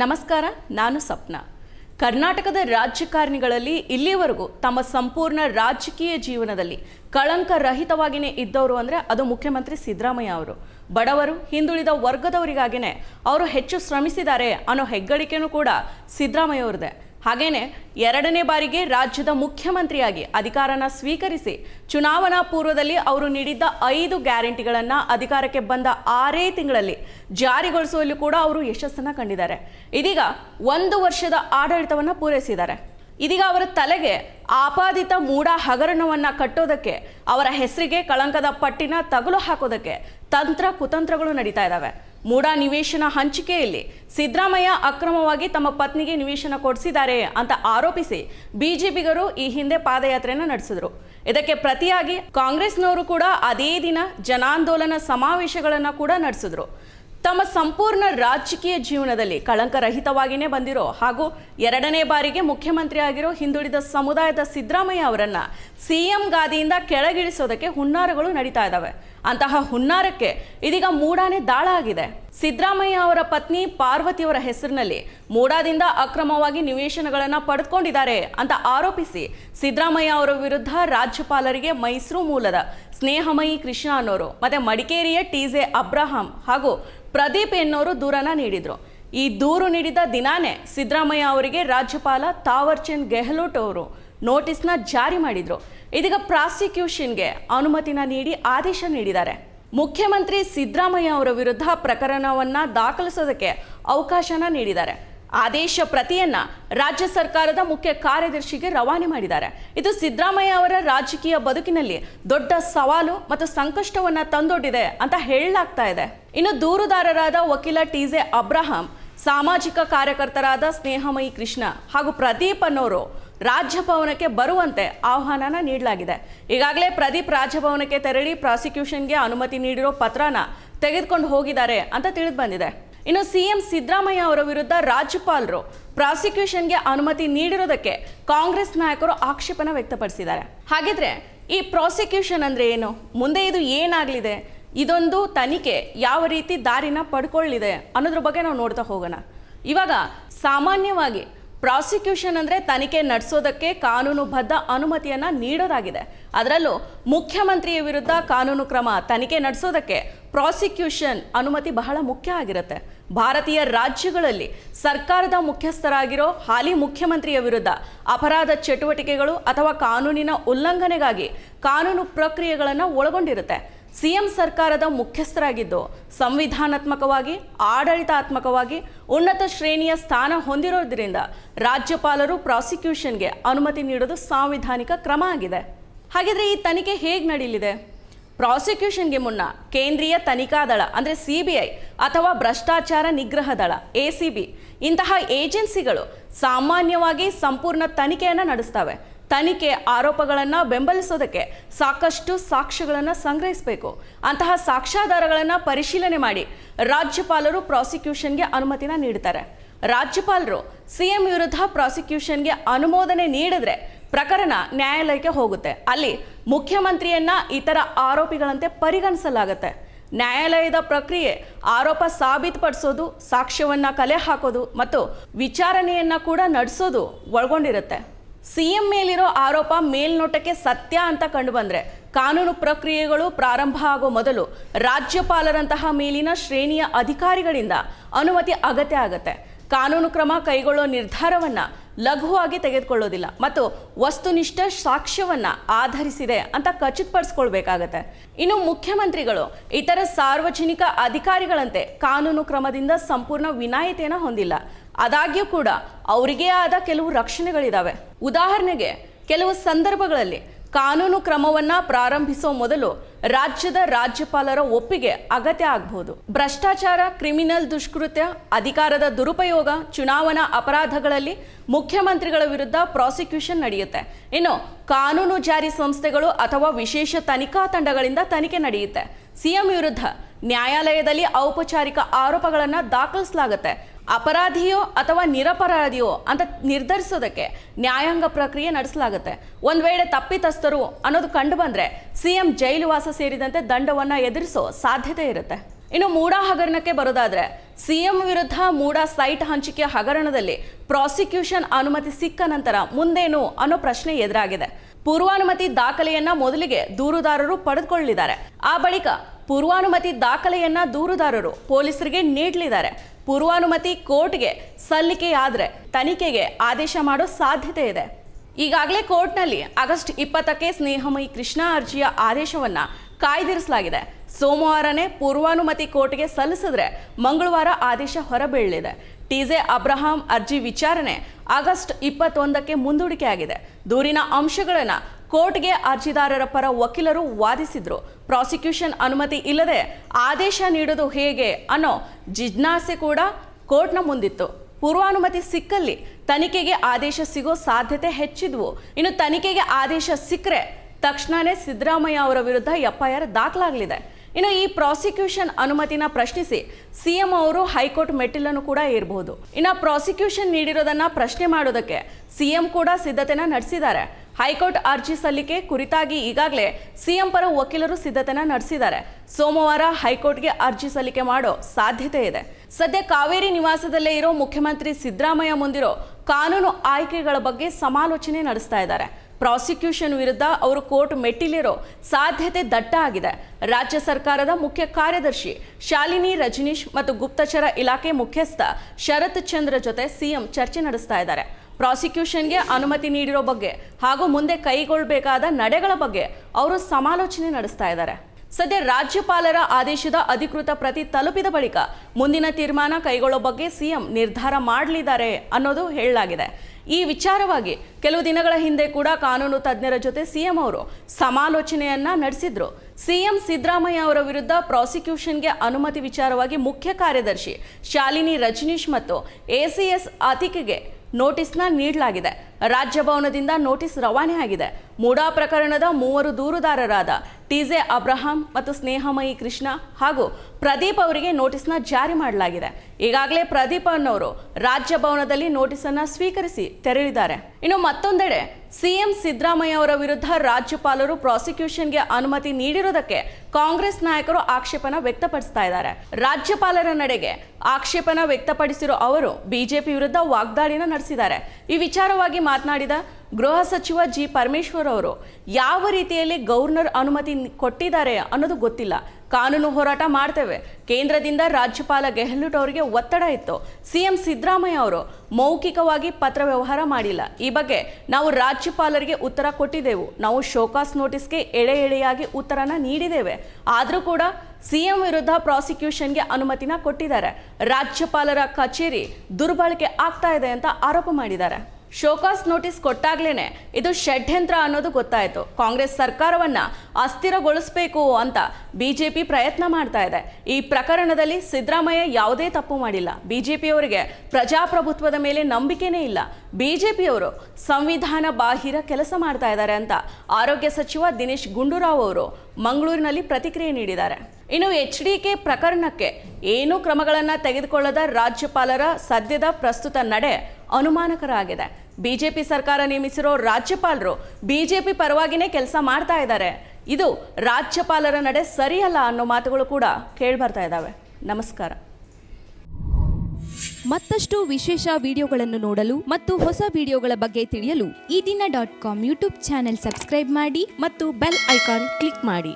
ನಮಸ್ಕಾರ, ನಾನು ಸಪ್ನ. ಕರ್ನಾಟಕದ ರಾಜಕಾರಣಿಗಳಲ್ಲಿ ಇಲ್ಲಿವರೆಗೂ ತಮ್ಮ ಸಂಪೂರ್ಣ ರಾಜಕೀಯ ಜೀವನದಲ್ಲಿ ಕಳಂಕ ರಹಿತವಾಗಿಯೇ ಇದ್ದವರು ಅಂದರೆ ಅದು ಮುಖ್ಯಮಂತ್ರಿ ಸಿದ್ದರಾಮಯ್ಯ ಅವರು. ಬಡವರು, ಹಿಂದುಳಿದ ವರ್ಗದವರಿಗಾಗಿಯೇ ಅವರು ಹೆಚ್ಚು ಶ್ರಮಿಸಿದ್ದಾರೆ ಅನ್ನೋ ಹೆಗ್ಗಳಿಕೆನೂ ಕೂಡ ಸಿದ್ದರಾಮಯ್ಯ ಅವ್ರದ್ದೇ. ಹಾಗೇನೆ ಎರಡನೇ ಬಾರಿಗೆ ರಾಜ್ಯದ ಮುಖ್ಯಮಂತ್ರಿಯಾಗಿ ಅಧಿಕಾರನ ಸ್ವೀಕರಿಸಿ ಚುನಾವಣಾ ಪೂರ್ವದಲ್ಲಿ ಅವರು ನೀಡಿದ್ದ ಐದು ಗ್ಯಾರಂಟಿಗಳನ್ನು ಅಧಿಕಾರಕ್ಕೆ ಬಂದ ಆರೇ ತಿಂಗಳಲ್ಲಿ ಜಾರಿಗೊಳಿಸುವಲ್ಲಿ ಕೂಡ ಅವರು ಯಶಸ್ಸನ್ನು ಕಂಡಿದ್ದಾರೆ. ಇದೀಗ ಒಂದು ವರ್ಷದ ಆಡಳಿತವನ್ನು ಪೂರೈಸಿದ್ದಾರೆ. ಇದೀಗ ಅವರ ತಲೆಗೆ ಆಪಾದಿತ ಮೂಡ ಹಗರಣವನ್ನು ಕಟ್ಟೋದಕ್ಕೆ, ಅವರ ಹೆಸರಿಗೆ ಕಳಂಕದ ಪಟ್ಟಿನ ತಗುಲು ಹಾಕೋದಕ್ಕೆ ತಂತ್ರ ಕುತಂತ್ರಗಳು ನಡೀತಾ ಇದ್ದಾವೆ ಮೂಢ ನಿವೇಶನ ಹಂಚಿಕೆಯಲ್ಲಿ ಸಿದ್ದರಾಮಯ್ಯ ಅಕ್ರಮವಾಗಿ ತಮ್ಮ ಪತ್ನಿಗೆ ನಿವೇಶನ ಕೊಡಿಸಿದ್ದಾರೆ ಅಂತ ಆರೋಪಿಸಿ ಬಿಜೆಪಿಗರು ಈ ಹಿಂದೆ ಪಾದಯಾತ್ರೆಯನ್ನು ನಡೆಸಿದರು. ಇದಕ್ಕೆ ಪ್ರತಿಯಾಗಿ ಕಾಂಗ್ರೆಸ್ನವರು ಕೂಡ ಅದೇ ದಿನ ಜನಾಂದೋಲನ ಸಮಾವೇಶಗಳನ್ನು ಕೂಡ ನಡೆಸಿದ್ರು. ತಮ್ಮ ಸಂಪೂರ್ಣ ರಾಜಕೀಯ ಜೀವನದಲ್ಲಿ ಕಳಂಕರಹಿತವಾಗಿಯೇ ಬಂದಿರೋ ಹಾಗೂ ಎರಡನೇ ಬಾರಿಗೆ ಮುಖ್ಯಮಂತ್ರಿ ಆಗಿರೋ ಹಿಂದುಳಿದ ಸಮುದಾಯದ ಸಿದ್ದರಾಮಯ್ಯ ಅವರನ್ನ ಸಿಎಂ ಗಾದಿಯಿಂದ ಕೆಳಗಿಳಿಸೋದಕ್ಕೆ ಹುನ್ನಾರಗಳು ನಡೀತಾ ಇದ್ದಾವೆ ಅಂತಹ ಹುನ್ನಾರಕ್ಕೆ ಇದೀಗ ಮೂಡಾನೇ ದಾಳ ಆಗಿದೆ. ಸಿದ್ದರಾಮಯ್ಯ ಅವರ ಪತ್ನಿ ಪಾರ್ವತಿಯವರ ಹೆಸರಿನಲ್ಲಿ ಮೂಡಾದಿಂದ ಅಕ್ರಮವಾಗಿ ನಿವೇಶನಗಳನ್ನು ಪಡೆದುಕೊಂಡಿದ್ದಾರೆ ಅಂತ ಆರೋಪಿಸಿ ಸಿದ್ದರಾಮಯ್ಯ ಅವರ ವಿರುದ್ಧ ರಾಜ್ಯಪಾಲರಿಗೆ ಮೈಸೂರು ಮೂಲದ ಸ್ನೇಹಮಯಿ ಕೃಷ್ಣ ಅನ್ನೋರು ಮತ್ತೆ ಮಡಿಕೇರಿಯ ಟಿಜೆ ಅಬ್ರಹಾಂ ಹಾಗೂ ಪ್ರದೀಪ್ ಎನ್ನೋರು ದೂರನ ನೀಡಿದರು. ಈ ದೂರು ನೀಡಿದ ದಿನಾನೇ ಸಿದ್ದರಾಮಯ್ಯ ಅವರಿಗೆ ರಾಜ್ಯಪಾಲ ತಾವರ್ಚಂದ್ ಗೆಹ್ಲೋಟ್ ಅವರು ನೋಟಿಸ್ನ ಜಾರಿ ಮಾಡಿದ್ರು. ಇದೀಗ ಪ್ರಾಸಿಕ್ಯೂಷನ್ಗೆ ಅನುಮತಿನ ನೀಡಿ ಆದೇಶ ನೀಡಿದ್ದಾರೆ. ಮುಖ್ಯಮಂತ್ರಿ ಸಿದ್ದರಾಮಯ್ಯ ಅವರ ವಿರುದ್ಧ ಪ್ರಕರಣವನ್ನ ದಾಖಲಿಸೋದಕ್ಕೆ ಅವಕಾಶನ ನೀಡಿದ್ದಾರೆ. ಆದೇಶ ಪ್ರತಿಯನ್ನ ರಾಜ್ಯ ಸರ್ಕಾರದ ಮುಖ್ಯ ಕಾರ್ಯದರ್ಶಿಗೆ ರವಾನೆ ಮಾಡಿದ್ದಾರೆ. ಇದು ಸಿದ್ದರಾಮಯ್ಯ ಅವರ ರಾಜಕೀಯ ಬದುಕಿನಲ್ಲಿ ದೊಡ್ಡ ಸವಾಲು ಮತ್ತು ಸಂಕಷ್ಟವನ್ನ ತಂದೊಡ್ಡಿದೆ ಅಂತ ಹೇಳಲಾಗ್ತಾ ಇದೆ. ಇನ್ನು ದೂರುದಾರರಾದ ವಕೀಲ ಟಿಜೆ ಅಬ್ರಹಾಂ, ಸಾಮಾಜಿಕ ಕಾರ್ಯಕರ್ತರಾದ ಸ್ನೇಹಮಯಿ ಕೃಷ್ಣ ಹಾಗೂ ಪ್ರದೀಪ್ ಅನ್ನೋರು ರಾಜಭವನಕ್ಕೆ ಬರುವಂತೆ ಆಹ್ವಾನನ ನೀಡಲಾಗಿದೆ. ಈಗಾಗಲೇ ಪ್ರದೀಪ್ ರಾಜ್ಯಭವನಕ್ಕೆ ತೆರಳಿ ಪ್ರಾಸಿಕ್ಯೂಷನ್ಗೆ ಅನುಮತಿ ನೀಡಿರೋ ಪತ್ರನ ತೆಗೆದುಕೊಂಡು ಹೋಗಿದ್ದಾರೆ ಅಂತ ತಿಳಿದು ಬಂದಿದೆ. ಇನ್ನು ಸಿಎಂ ಸಿದ್ದರಾಮಯ್ಯ ಅವರ ವಿರುದ್ಧ ರಾಜ್ಯಪಾಲರು ಪ್ರಾಸಿಕ್ಯೂಷನ್ಗೆ ಅನುಮತಿ ನೀಡಿರೋದಕ್ಕೆ ಕಾಂಗ್ರೆಸ್ ನಾಯಕರು ಆಕ್ಷೇಪನ ವ್ಯಕ್ತಪಡಿಸಿದ್ದಾರೆ. ಹಾಗಿದ್ರೆ ಈ ಪ್ರಾಸಿಕ್ಯೂಷನ್ ಅಂದ್ರೆ ಏನು? ಮುಂದೆ ಇದು ಏನಾಗಲಿದೆ? ಇದೊಂದು ತನಿಖೆ ಯಾವ ರೀತಿ ದಾರಿನ ಪಡ್ಕೊಳ್ಳಿದೆ ಅನ್ನೋದ್ರ ಬಗ್ಗೆ ನಾವು ನೋಡ್ತಾ ಹೋಗೋಣ. ಇವಾಗ ಸಾಮಾನ್ಯವಾಗಿ ಪ್ರಾಸಿಕ್ಯೂಷನ್ ಅಂದರೆ ತನಿಖೆ ನಡೆಸೋದಕ್ಕೆ ಕಾನೂನುಬದ್ಧ ಅನುಮತಿಯನ್ನು ನೀಡೋದಾಗಿದೆ. ಅದರಲ್ಲೂ ಮುಖ್ಯಮಂತ್ರಿಯ ವಿರುದ್ಧ ಕಾನೂನು ಕ್ರಮ ತನಿಖೆ ನಡೆಸೋದಕ್ಕೆ ಪ್ರಾಸಿಕ್ಯೂಷನ್ ಅನುಮತಿ ಬಹಳ ಮುಖ್ಯ ಆಗಿರುತ್ತೆ. ಭಾರತೀಯ ರಾಜ್ಯಗಳಲ್ಲಿ ಸರ್ಕಾರದ ಮುಖ್ಯಸ್ಥರಾಗಿರೋ ಹಾಲಿ ಮುಖ್ಯಮಂತ್ರಿಯ ವಿರುದ್ಧ ಅಪರಾಧ ಚಟುವಟಿಕೆಗಳು ಅಥವಾ ಕಾನೂನಿನ ಉಲ್ಲಂಘನೆಗಾಗಿ ಕಾನೂನು ಪ್ರಕ್ರಿಯೆಗಳನ್ನು ಒಳಗೊಂಡಿರುತ್ತೆ. ಸಿಎಂ ಸರ್ಕಾರದ ಮುಖ್ಯಸ್ಥರಾಗಿದ್ದು, ಸಂವಿಧಾನಾತ್ಮಕವಾಗಿ, ಆಡಳಿತಾತ್ಮಕವಾಗಿ ಉನ್ನತ ಶ್ರೇಣಿಯ ಸ್ಥಾನ ಹೊಂದಿರೋದ್ರಿಂದ ರಾಜ್ಯಪಾಲರು ಪ್ರಾಸಿಕ್ಯೂಷನ್ಗೆ ಅನುಮತಿ ನೀಡೋದು ಸಾಂವಿಧಾನಿಕ ಕ್ರಮ ಆಗಿದೆ. ಹಾಗಿದ್ರೆ ಈ ತನಿಖೆ ಹೇಗೆ ನಡೀಲಿದೆ? ಪ್ರಾಸಿಕ್ಯೂಷನ್ಗೆ ಮುನ್ನ ಕೇಂದ್ರೀಯ ತನಿಖಾ ದಳ, ಅಂದರೆ ಸಿ ಬಿ ಐ ಅಥವಾ ಭ್ರಷ್ಟಾಚಾರ ನಿಗ್ರಹ ದಳ, ಎ ಸಿ ಬಿ ಇಂತಹ ಏಜೆನ್ಸಿಗಳು ಸಾಮಾನ್ಯವಾಗಿ ಸಂಪೂರ್ಣ ತನಿಖೆಯನ್ನು ನಡೆಸ್ತವೆ. ತನಿಖೆ ಆರೋಪಗಳನ್ನು ಬೆಂಬಲಿಸೋದಕ್ಕೆ ಸಾಕಷ್ಟು ಸಾಕ್ಷ್ಯಗಳನ್ನು ಸಂಗ್ರಹಿಸಬೇಕು. ಅಂತಹ ಸಾಕ್ಷ್ಯಾಧಾರಗಳನ್ನು ಪರಿಶೀಲನೆ ಮಾಡಿ ರಾಜ್ಯಪಾಲರು ಪ್ರಾಸಿಕ್ಯೂಷನ್ಗೆ ಅನುಮತಿನ ನೀಡ್ತಾರೆ. ರಾಜ್ಯಪಾಲರು ಸಿಎಂ ವಿರುದ್ಧ ಪ್ರಾಸಿಕ್ಯೂಷನ್ಗೆ ಅನುಮೋದನೆ ನೀಡಿದ್ರೆ ಪ್ರಕರಣ ನ್ಯಾಯಾಲಯಕ್ಕೆ ಹೋಗುತ್ತೆ. ಅಲ್ಲಿ ಮುಖ್ಯಮಂತ್ರಿಯನ್ನ ಇತರ ಆರೋಪಿಗಳಂತೆ ಪರಿಗಣಿಸಲಾಗುತ್ತೆ. ನ್ಯಾಯಾಲಯದ ಪ್ರಕ್ರಿಯೆ ಆರೋಪ ಸಾಬೀತುಪಡಿಸೋದು, ಸಾಕ್ಷ್ಯವನ್ನ ಕಲೆ ಹಾಕೋದು ಮತ್ತು ವಿಚಾರಣೆಯನ್ನ ಕೂಡ ನಡೆಸೋದು ಒಳಗೊಂಡಿರುತ್ತೆ. ಸಿಎಂ ಮೇಲಿರೋ ಆರೋಪ ಮೇಲ್ನೋಟಕ್ಕೆ ಸತ್ಯ ಅಂತ ಕಂಡುಬಂದ್ರೆ ಕಾನೂನು ಪ್ರಕ್ರಿಯೆಗಳು ಪ್ರಾರಂಭ ಆಗೋ ಮೊದಲು ರಾಜ್ಯಪಾಲರಂತಹ ಮೇಲಿನ ಶ್ರೇಣಿಯ ಅಧಿಕಾರಿಗಳಿಂದ ಅನುಮತಿ ಅಗತ್ಯ ಆಗತ್ತೆ. ಕಾನೂನು ಕ್ರಮ ಕೈಗೊಳ್ಳೋ ನಿರ್ಧಾರವನ್ನ ಲಘುವಾಗಿ ತೆಗೆದುಕೊಳ್ಳೋದಿಲ್ಲ ಮತ್ತು ವಸ್ತುನಿಷ್ಠ ಸಾಕ್ಷ್ಯವನ್ನ ಆಧರಿಸಿದೆ ಅಂತ ಖಚಿತಪಡಿಸ್ಕೊಳ್ಬೇಕಾಗತ್ತೆ. ಇನ್ನು ಮುಖ್ಯಮಂತ್ರಿಗಳು ಇತರ ಸಾರ್ವಜನಿಕ ಅಧಿಕಾರಿಗಳಂತೆ ಕಾನೂನು ಕ್ರಮದಿಂದ ಸಂಪೂರ್ಣ ವಿನಾಯಿತಿಯನ್ನು ಹೊಂದಿಲ್ಲ. ಆದಾಗ್ಯೂ ಕೂಡ ಅವರಿಗೇ ಆದ ಕೆಲವು ರಕ್ಷಣೆಗಳಿದ್ದಾವೆ ಉದಾಹರಣೆಗೆ, ಕೆಲವು ಸಂದರ್ಭಗಳಲ್ಲಿ ಕಾನೂನು ಕ್ರಮವನ್ನ ಪ್ರಾರಂಭಿಸೋ ಮೊದಲು ರಾಜ್ಯದ ರಾಜ್ಯಪಾಲರ ಒಪ್ಪಿಗೆ ಅಗತ್ಯ ಆಗಬಹುದು. ಭ್ರಷ್ಟಾಚಾರ, ಕ್ರಿಮಿನಲ್ ದುಷ್ಕೃತ್ಯ, ಅಧಿಕಾರದ ದುರುಪಯೋಗ, ಚುನಾವಣಾ ಅಪರಾಧಗಳಲ್ಲಿ ಮುಖ್ಯಮಂತ್ರಿಗಳ ವಿರುದ್ಧ ಪ್ರಾಸಿಕ್ಯೂಷನ್ ನಡೆಯುತ್ತೆ. ಇನ್ನು ಕಾನೂನು ಜಾರಿ ಸಂಸ್ಥೆಗಳು ಅಥವಾ ವಿಶೇಷ ತನಿಖಾ ತಂಡಗಳಿಂದ ತನಿಖೆ ನಡೆಯುತ್ತೆ. ಸಿಎಂ ವಿರುದ್ಧ ನ್ಯಾಯಾಲಯದಲ್ಲಿ ಔಪಚಾರಿಕ ಆರೋಪಗಳನ್ನು ದಾಖಲಿಸಲಾಗುತ್ತೆ. ಅಪರಾಧಿಯೋ ಅಥವಾ ನಿರಪರಾಧಿಯೋ ಅಂತ ನಿರ್ಧರಿಸೋದಕ್ಕೆ ನ್ಯಾಯಾಂಗ ಪ್ರಕ್ರಿಯೆ ನಡೆಸಲಾಗುತ್ತೆ. ಒಂದು ವೇಳೆ ತಪ್ಪಿತಸ್ಥರು ಅನ್ನೋದು ಕಂಡು ಬಂದರೆ ಸಿ ಎಂ ಜೈಲುವಾಸ ಸೇರಿದಂತೆ ದಂಡವನ್ನು ಎದುರಿಸೋ ಸಾಧ್ಯತೆ ಇರುತ್ತೆ. ಇನ್ನು ಮೂಡಾ ಹಗರಣಕ್ಕೆ ಬರೋದಾದ್ರೆ ಸಿಎಂ ವಿರುದ್ಧ ಮೂಡಾ ಸೈಟ್ ಹಂಚಿಕೆ ಹಗರಣದಲ್ಲಿ ಪ್ರಾಸಿಕ್ಯೂಷನ್ ಅನುಮತಿ ಸಿಕ್ಕ ನಂತರ ಮುಂದೇನು ಅನ್ನೋ ಪ್ರಶ್ನೆ ಎದುರಾಗಿದೆ. ಪೂರ್ವಾನುಮತಿ ದಾಖಲೆಯನ್ನ ಮೊದಲಿಗೆ ದೂರುದಾರರು ಪಡೆದುಕೊಳ್ಳಲಿದ್ದಾರೆ. ಆ ಬಳಿಕ ಪೂರ್ವಾನುಮತಿ ದಾಖಲೆಯನ್ನ ದೂರುದಾರರು ಪೊಲೀಸರಿಗೆ ನೀಡಲಿದ್ದಾರೆ. ಪೂರ್ವಾನುಮತಿ ಕೋರ್ಟ್ಗೆ ಸಲ್ಲಿಕೆಯಾದರೆ ತನಿಖೆಗೆ ಆದೇಶ ಮಾಡೋ ಸಾಧ್ಯತೆ ಇದೆ. ಈಗಾಗಲೇ ಕೋರ್ಟ್ನಲ್ಲಿ ಆಗಸ್ಟ್ ಇಪ್ಪತ್ತಕ್ಕೆ ಸ್ನೇಹಮಯಿ ಕೃಷ್ಣ ಅರ್ಜಿಯ ಆದೇಶವನ್ನು ಕಾಯ್ದಿರಿಸಲಾಗಿದೆ. ಸೋಮವಾರನೇ ಪೂರ್ವಾನುಮತಿ ಕೋರ್ಟ್ಗೆ ಸಲ್ಲಿಸಿದ್ರೆ ಮಂಗಳವಾರ ಆದೇಶ ಹೊರಬೀಳಲಿದೆ. ಟಿಜೆ ಅಬ್ರಹಾಂ ಅರ್ಜಿ ವಿಚಾರಣೆ ಆಗಸ್ಟ್ ಇಪ್ಪತ್ತೊಂದಕ್ಕೆ ಮುಂದೂಡಿಕೆಯಾಗಿದೆ. ದೂರಿನ ಅಂಶಗಳನ್ನು ಕೋರ್ಟ್ಗೆ ಅರ್ಜಿದಾರರ ಪರ ವಕೀಲರು ವಾದಿಸಿದ್ರು. ಪ್ರಾಸಿಕ್ಯೂಷನ್ ಅನುಮತಿ ಇಲ್ಲದೆ ಆದೇಶ ನೀಡೋದು ಹೇಗೆ ಅನ್ನೋ ಜಿಜ್ಞಾಸೆ ಕೂಡ ಕೋರ್ಟ್ನ ಮುಂದಿತ್ತು. ಪೂರ್ವಾನುಮತಿ ಸಿಕ್ಕಲ್ಲಿ ತನಿಖೆಗೆ ಆದೇಶ ಸಿಗೋ ಸಾಧ್ಯತೆ ಹೆಚ್ಚಿದ್ವು. ಇನ್ನು ತನಿಖೆಗೆ ಆದೇಶ ಸಿಕ್ಕರೆ ತಕ್ಷಣನೇ ಸಿದ್ದರಾಮಯ್ಯ ಅವರ ವಿರುದ್ಧ ಎಫ್ಐಆರ್ ದಾಖಲಾಗಲಿದೆ. ಇನ್ನು ಈ ಪ್ರಾಸಿಕ್ಯೂಷನ್ ಅನುಮತಿನ ಪ್ರಶ್ನಿಸಿ ಸಿಎಂ ಅವರು ಹೈಕೋರ್ಟ್ ಮೆಟ್ಟಿಲನ್ನು ಕೂಡ ಏರಬಹುದು. ಇನ್ನು ಪ್ರಾಸಿಕ್ಯೂಷನ್ ನೀಡಿರೋದನ್ನ ಪ್ರಶ್ನೆ ಮಾಡೋದಕ್ಕೆ ಸಿಎಂ ಕೂಡ ಸಿದ್ಧತೆನ ನಡೆಸಿದ್ದಾರೆ. ಹೈಕೋರ್ಟ್ ಅರ್ಜಿ ಸಲ್ಲಿಕೆ ಕುರಿತಾಗಿ ಈಗಾಗಲೇ ಸಿಎಂ ಪರ ವಕೀಲರು ಸಿದ್ಧತೆನ ನಡೆಸಿದ್ದಾರೆ. ಸೋಮವಾರ ಹೈಕೋರ್ಟ್ಗೆ ಅರ್ಜಿ ಸಲ್ಲಿಕೆ ಮಾಡೋ ಸಾಧ್ಯತೆ ಇದೆ. ಸದ್ಯ ಕಾವೇರಿ ನಿವಾಸದಲ್ಲೇ ಇರೋ ಮುಖ್ಯಮಂತ್ರಿ ಸಿದ್ದರಾಮಯ್ಯ ಮುಂದಿರೋ ಕಾನೂನು ಆಯ್ಕೆಗಳ ಬಗ್ಗೆ ಸಮಾಲೋಚನೆ ನಡೆಸ್ತಾ ಇದ್ದಾರೆ. ಪ್ರಾಸಿಕ್ಯೂಷನ್ ವಿರುದ್ಧ ಅವರು ಕೋರ್ಟ್ ಮೆಟ್ಟಿಲಿರೋ ಸಾಧ್ಯತೆ ದಟ್ಟ ಆಗಿದೆ. ರಾಜ್ಯ ಸರ್ಕಾರದ ಮುಖ್ಯ ಕಾರ್ಯದರ್ಶಿ ಶಾಲಿನಿ ರಜನೀಶ್ ಮತ್ತು ಗುಪ್ತಚರ ಇಲಾಖೆ ಮುಖ್ಯಸ್ಥ ಶರತ್ ಚಂದ್ರ ಜೊತೆ ಸಿಎಂ ಚರ್ಚೆ ನಡೆಸ್ತಾ ಇದ್ದಾರೆ. ಪ್ರಾಸಿಕ್ಯೂಷನ್ಗೆ ಅನುಮತಿ ನೀಡಿರೋ ಬಗ್ಗೆ ಹಾಗೂ ಮುಂದೆ ಕೈಗೊಳ್ಳಬೇಕಾದ ನಡೆಗಳ ಬಗ್ಗೆ ಅವರು ಸಮಾಲೋಚನೆ ನಡೆಸ್ತಾ ಇದ್ದಾರೆ. ಸದ್ಯ ರಾಜ್ಯಪಾಲರ ಆದೇಶದ ಅಧಿಕೃತ ಪ್ರತಿ ತಲುಪಿದ ಬಳಿಕ ಮುಂದಿನ ತೀರ್ಮಾನ ಕೈಗೊಳ್ಳೋ ಬಗ್ಗೆ ಸಿಎಂ ನಿರ್ಧಾರ ಮಾಡಲಿದ್ದಾರೆ ಅನ್ನೋದು ಹೇಳಲಾಗಿದೆ. ಈ ವಿಚಾರವಾಗಿ ಕೆಲವು ದಿನಗಳ ಹಿಂದೆ ಕೂಡ ಕಾನೂನು ತಜ್ಞರ ಜೊತೆ ಸಿಎಂ ಅವರು ಸಮಾಲೋಚನೆಯನ್ನ ನಡೆಸಿದ್ರು. ಸಿಎಂ ಸಿದ್ದರಾಮಯ್ಯ ಅವರ ವಿರುದ್ಧ ಪ್ರಾಸಿಕ್ಯೂಷನ್ಗೆ ಅನುಮತಿ ವಿಚಾರವಾಗಿ ಮುಖ್ಯ ಕಾರ್ಯದರ್ಶಿ ಶಾಲಿನಿ ರಜನೀಶ್ ಮತ್ತು ಎಸಿಎಸ್ ಅತಿಕೆಗೆ ನೋಟಿಸ್ನ ನೀಡಲಾಗಿದೆ. ರಾಜ್ಯಭವನದಿಂದ ನೋಟಿಸ್ ರವಾನೆ ಆಗಿದೆ. ಮೂಡಾ ಪ್ರಕರಣದ ಮೂವರು ದೂರುದಾರರಾದ ಟಿಜೆ ಅಬ್ರಹಾಂ ಮತ್ತು ಸ್ನೇಹಮಯಿ ಕೃಷ್ಣ ಹಾಗೂ ಪ್ರದೀಪ್ ಅವರಿಗೆ ನೋಟಿಸ್ನ ಜಾರಿ ಮಾಡಲಾಗಿದೆ. ಈಗಾಗಲೇ ಪ್ರದೀಪ್ ಅನ್ನೋರು ರಾಜ್ಯಭವನದಲ್ಲಿ ನೋಟಿಸನ್ನು ಸ್ವೀಕರಿಸಿ ತೆರಳಿದ್ದಾರೆ. ಇನ್ನು ಮತ್ತೊಂದೆಡೆ, ಸಿಎಂ ಸಿದ್ದರಾಮಯ್ಯ ಅವರ ವಿರುದ್ಧ ರಾಜ್ಯಪಾಲರು ಪ್ರಾಸಿಕ್ಯೂಷನ್ಗೆ ಅನುಮತಿ ನೀಡಿರುವುದಕ್ಕೆ ಕಾಂಗ್ರೆಸ್ ನಾಯಕರು ಆಕ್ಷೇಪನ ವ್ಯಕ್ತಪಡಿಸ್ತಾ ಇದ್ದಾರೆ. ರಾಜ್ಯಪಾಲರ ನಡೆಗೆ ಆಕ್ಷೇಪನ ವ್ಯಕ್ತಪಡಿಸಿರೋ ಅವರು ಬಿಜೆಪಿ ವಿರುದ್ಧ ವಾಗ್ದಾಳಿನ ನಡೆಸಿದ್ದಾರೆ. ಈ ವಿಚಾರವಾಗಿ ಮಾತನಾಡಿದ ಗೃಹ ಸಚಿವ ಜಿ ಪರಮೇಶ್ವರ್ ಅವರು, ಯಾವ ರೀತಿಯಲ್ಲಿ ಗವರ್ನರ್ ಅನುಮತಿ ಕೊಟ್ಟಿದ್ದಾರೆ ಅನ್ನೋದು ಗೊತ್ತಿಲ್ಲ. ಕಾನೂನು ಹೋರಾಟ ಮಾಡ್ತೇವೆ. ಕೇಂದ್ರದಿಂದ ರಾಜ್ಯಪಾಲ ಗೆಹ್ಲೋಟ್ ಅವರಿಗೆ ಒತ್ತಡ ಇತ್ತು. ಸಿಎಂ ಸಿದ್ದರಾಮಯ್ಯ ಅವರು ಮೌಖಿಕವಾಗಿ ಪತ್ರ ವ್ಯವಹಾರ ಮಾಡಿಲ್ಲ. ಈ ಬಗ್ಗೆ ನಾವು ರಾಜ್ಯಪಾಲರಿಗೆ ಉತ್ತರ ಕೊಟ್ಟಿದ್ದೆವು. ನಾವು ಶೋಕಾಸ್ ನೋಟಿಸ್ಗೆ ಎಳೆ ಎಳೆಯಾಗಿ ಉತ್ತರನ ನೀಡಿದ್ದೇವೆ. ಆದರೂ ಕೂಡ ಸಿಎಂ ವಿರುದ್ಧ ಪ್ರಾಸಿಕ್ಯೂಷನ್ಗೆ ಅನುಮತಿನ ಕೊಟ್ಟಿದ್ದಾರೆ. ರಾಜ್ಯಪಾಲರ ಕಚೇರಿ ದುರ್ಬಳಕೆ ಆಗ್ತಾ ಇದೆ ಅಂತ ಆರೋಪ ಮಾಡಿದ್ದಾರೆ. ಶೋಕಾಸ್ ನೋಟಿಸ್ ಕೊಟ್ಟಾಗ್ಲೇನೆ ಇದು ಷಡ್ಯಂತ್ರ ಅನ್ನೋದು ಗೊತ್ತಾಯಿತು. ಕಾಂಗ್ರೆಸ್ ಸರ್ಕಾರವನ್ನ ಅಸ್ಥಿರಗೊಳಿಸಬೇಕು ಅಂತ ಬಿಜೆಪಿ ಪ್ರಯತ್ನ ಮಾಡ್ತಾ ಇದೆ. ಈ ಪ್ರಕರಣದಲ್ಲಿ ಸಿದ್ದರಾಮಯ್ಯ ಯಾವುದೇ ತಪ್ಪು ಮಾಡಿಲ್ಲ. ಬಿಜೆಪಿಯವರಿಗೆ ಪ್ರಜಾಪ್ರಭುತ್ವದ ಮೇಲೆ ನಂಬಿಕೆನೇ ಇಲ್ಲ. ಬಿಜೆಪಿಯವರು ಸಂವಿಧಾನ ಬಾಹಿರ ಕೆಲಸ ಮಾಡ್ತಾ ಇದ್ದಾರೆ ಅಂತ ಆರೋಗ್ಯ ಸಚಿವ ದಿನೇಶ್ ಗುಂಡೂರಾವ್ ಅವರು ಮಂಗಳೂರಿನಲ್ಲಿ ಪ್ರತಿಕ್ರಿಯೆ ನೀಡಿದ್ದಾರೆ. ಇನ್ನು ಎಚ್ ಡಿ ಕೆ ಪ್ರಕರಣಕ್ಕೆ ಏನೂ ಕ್ರಮಗಳನ್ನು ತೆಗೆದುಕೊಳ್ಳದ ರಾಜ್ಯಪಾಲರ ಸದ್ಯದ ಪ್ರಸ್ತುತ ನಡೆ ಅನುಮಾನಕರ ಆಗಿದೆ. ಬಿಜೆಪಿ ಸರ್ಕಾರ ನೇಮಿಸಿರೋ ರಾಜ್ಯಪಾಲರು ಬಿಜೆಪಿ ಪರವಾಗಿನೇ ಕೆಲಸ ಮಾಡ್ತಾ ಇದ್ದಾರೆ. ಇದು ರಾಜ್ಯಪಾಲರ ನಡೆ ಸರಿಯಲ್ಲ ಅನ್ನೋ ಮಾತುಗಳು ಕೂಡ ಕೇಳ್ಬರ್ತಾ ಇದ್ದಾವೆ. ನಮಸ್ಕಾರ. ಮತ್ತಷ್ಟು ವಿಶೇಷ ವಿಡಿಯೋಗಳನ್ನು ನೋಡಲು ಮತ್ತು ಹೊಸ ವಿಡಿಯೋಗಳ ಬಗ್ಗೆ ತಿಳಿಯಲು Ee Dina dot com YouTube channel subscribe ಮಾಡಿ ಮತ್ತು ಬೆಲ್ ಐಕಾನ್ ಕ್ಲಿಕ್ ಮಾಡಿ.